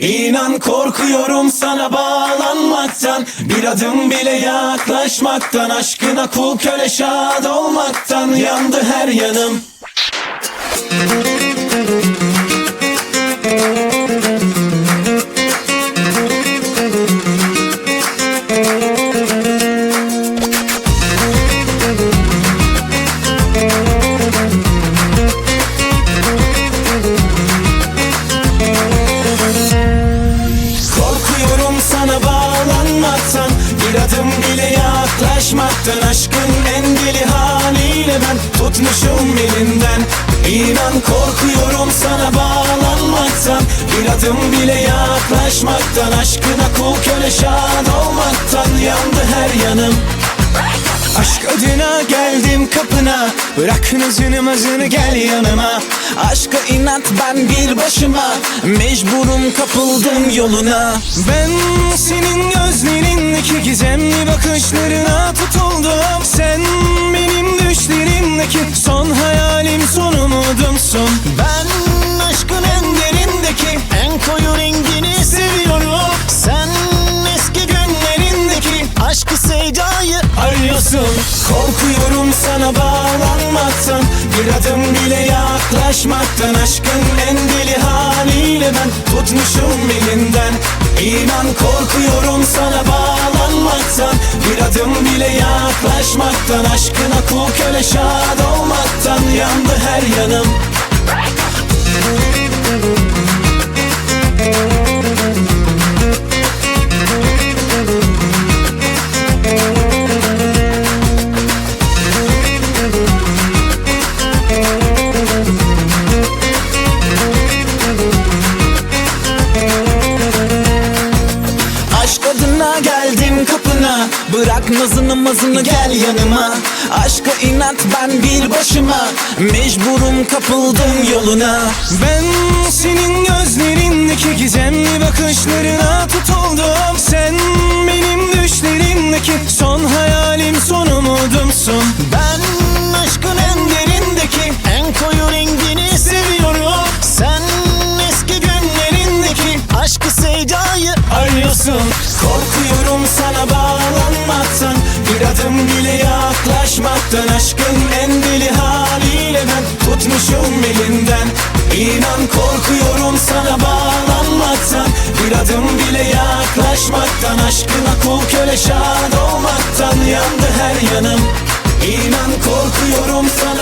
İnan korkuyorum sana bağlanmaktan. Bir adım bile yaklaşmaktan. Aşkına kul köle şad olmaktan. Yandı her yanım yaklaşmaktan Aşkın en deli haliyle ben tutmuşum elinden. İnan korkuyorum sana bağlanmaktan. Bir adım bile yaklaşmaktan Aşkına kul köle şad olmaktan Yandı her yanım Aşk adına geldim kapına. Bırak nazını mazını gel yanıma. Aşka inat ben bir başıma. Mecburum kapıldım yoluna. Ben senin gözlerindeki gizemli bakışlarına tutuldum. Sen benim düşlerimdeki son hayalim son umudumsun. Ben aşkın en derindeki en koyu rengini seviyorum sevdayı arıyorsun Korkuyorum sana bağlanmaktan. Bir adım bile yaklaşmaktan Aşkın en deli haliyle ben tutmuşum elinden. İnan korkuyorum sana bağlanmaktan. Bir adım bile yaklaşmaktan Aşkına kul köle şad olmaktan. Yandı her yanım Aşk adına geldim kapına. Bırak nazını mazını gel yanıma. Aşka inat ben bir başıma. Mecburum kapıldım yoluna. Ben senin gözlerindeki gizemli bakışlarına tutuldum Adım bile yaklaşmaktan Aşkın en deli haliyle ben tutmuşum elinden. İnan korkuyorum sana bağlanmaktan. Bir adım bile yaklaşmaktan Aşkına kul köle şad olmaktan Yandı her yanım. İnan korkuyorum sana